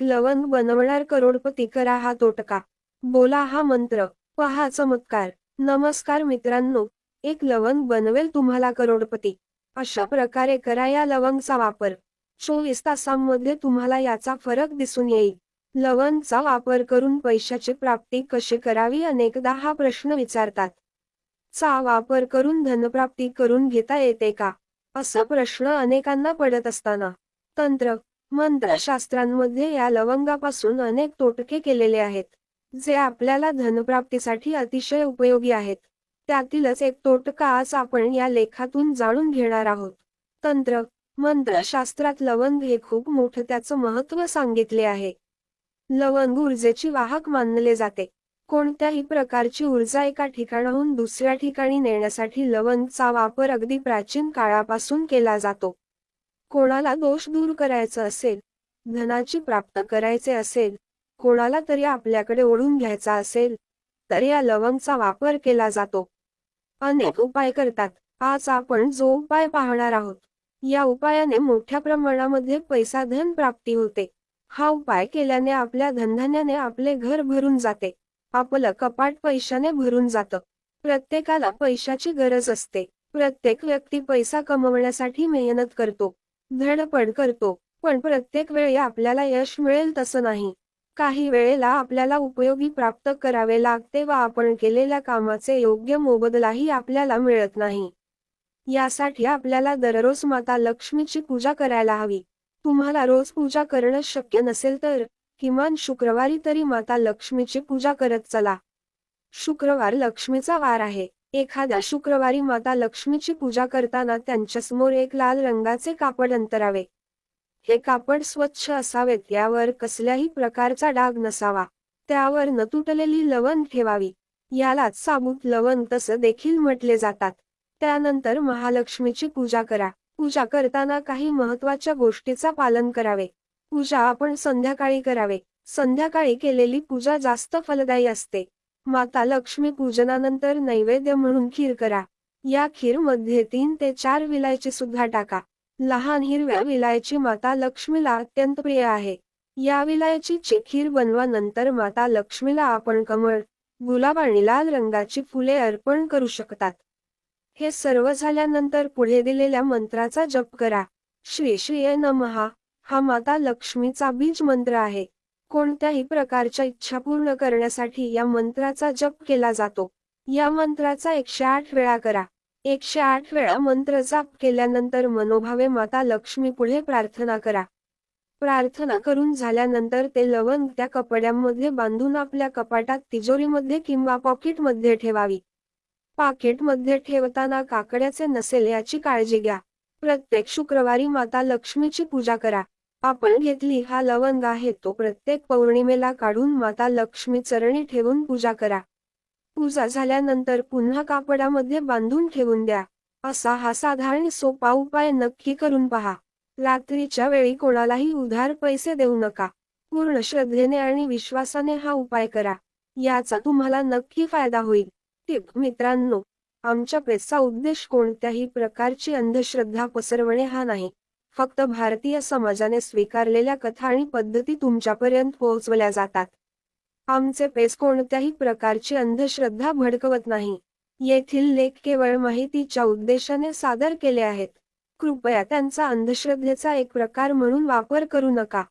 लवण बनवणार करोडपती करा हा तोटका. बोला हा मंत्र. पहा चमत्कार. नमस्कार मित्रांनो. एक लवंग बनवेल तुम्हाला करोडपती. अशा प्रकारे करा या लवंगचा वापर. चोवीस तासांमध्ये तुम्हाला याचा फरक दिसून येईल. लवंगचा वापर करून पैशाची प्राप्ती कशी करावी? अनेकदा हा प्रश्न विचारतात. चा वापर करून धनप्राप्ती करून घेता येते का? असा प्रश्न अनेकांना पडत असताना. तंत्र. मंत्रशास्त्रांमध्ये या लवंगापासून अनेक तोटके केलेले आहेत जे आपल्याला धनप्राप्तीसाठी अतिशय उपयोगी आहेत. त्यातीलच एक तोटका आज आपण या लेखातून जाणून घेणार आहोत. तंत्र मंत्रशास्त्रात लवंग हे खूप मोठं त्याचं महत्त्व सांगितले आहे. लवंग ऊर्जेची वाहक मानले जाते. कोणत्याही प्रकारची ऊर्जा एका ठिकाणाहून दुसऱ्या ठिकाणी नेण्यासाठी लवंगचा वापर अगदी प्राचीन काळापासून केला जातो. कोणाला दोष दूर करायचं असेल धनाची प्राप्त करायचे असेल कोणाला तरी आपल्याकडे ओढून घ्यायचा असेल तर या लवंगचा वापर केला जातो. अनेक उपाय करतात. आज आपण जो उपाय पाहणार आहोत या उपायाने मोठ्या प्रमाणामध्ये पैसा धन प्राप्ती होते. हा उपाय केल्याने आपल्या धनधान्याने आपले घर भरून जाते. आपलं कपाट पैशाने भरून जातं. प्रत्येकाला पैशाची गरज असते. प्रत्येक व्यक्ती पैसा कमवण्यासाठी मेहनत करतो. धडपड करतो पण प्रत्येक वेळी आपल्याला यश मिळेल तसं नाही. काही वेळेला आपल्याला उपयोगी प्राप्त करावे लागते व आपण केलेल्या कामाचे योग्य मोबदलाही आपल्याला मिळत नाही. यासाठी आपल्याला दररोज माता लक्ष्मीची पूजा करायला हवी. तुम्हाला रोज पूजा करणं शक्य नसेल तर किमान शुक्रवारी तरी माता लक्ष्मीची पूजा करत चला. शुक्रवार लक्ष्मीचा वार आहे. एखाद्या शुक्रवारी माता लक्ष्मीची पूजा करताना त्यांच्यासमोर एक लाल रंगाचे कापड अंतरावे. हे कापड स्वच्छ असावेत यावर कसल्याही प्रकारचा डाग नसावा. त्यावर न तुटलेली लवण ठेवावी. यालाच साबूत लवण तसं देखील म्हटले जातात. त्यानंतर महालक्ष्मीची पूजा करा. पूजा करताना काही महत्त्वाच्या गोष्टीचा पालन करावे. पूजा आपण संध्याकाळी करावे. संध्याकाळी केलेली पूजा जास्त फलदायी असते. माता लक्ष्मी पूजनानंतर नैवेद्य म्हणून खीर करा. या खीरमध्ये तीन ते चार विलायची सुद्धा टाका. लहान हिरव्या विलायची माता लक्ष्मीला अत्यंत प्रिय आहे. या विलायची खीर बनवा नंतर माता लक्ष्मीला आपण कमळ गुलाब आणि लाल रंगाची फुले अर्पण करू शकतात. हे सर्व झाल्यानंतर पुढे दिलेल्या मंत्राचा जप करा. श्री श्री नमहा हा माता लक्ष्मीचा बीज मंत्र आहे. कोणत्याही प्रकारच्या इच्छा पूर्ण करण्यासाठी या मंत्राचा जप केला जातो. या मंत्राचा एकशे आठ वेळा करा. एकशे आठ वेळा मंत्र जाप केल्यानंतर मनोभावे माता लक्ष्मी पुढे प्रार्थना करा. प्रार्थना करून झाल्यानंतर ते लवण त्या कपड्यांमध्ये बांधून आपल्या कपाटात तिजोरीमध्ये किंवा पॉकेटमध्ये ठेवावी. पाकिटमध्ये ठेवताना काकड्याचे नसेल याची काळजी घ्या. प्रत्येक शुक्रवारी माता लक्ष्मीची पूजा करा. आपण घेतली हा लवंग आहे तो प्रत्येक पौर्णिमेला काढून माता लक्ष्मी चरणी ठेवून पूजा करा. पूजा झाल्यानंतर पुन्हा कापडामध्ये बांधून ठेवून द्या. असा हा साधारण सोपा उपाय नक्की करून पहा. रात्रीच्या वेळी कोणालाही उधार पैसे देऊ नका. पूर्ण श्रद्धेने आणि विश्वासाने हा उपाय करा. याचा तुम्हाला नक्की फायदा होईल. टिप मित्रांनो आमच्या पेचा उद्देश कोणत्याही प्रकारची अंधश्रद्धा पसरवणे हा नाही. फक्त भारतीय समाजाने स्वीकारलेल्या कथा आणि पद्धती तुमच्यापर्यंत पोहोचवल्या जातात. आमचे पेस कोणत्याही प्रकारची अंधश्रद्धा भडकवत नाही. येथील लेख केवळ माहितीच्या उद्देशाने सादर केले आहेत. कृपया त्यांचा अंधश्रद्धेचा एक प्रकार म्हणून वापर करू नका.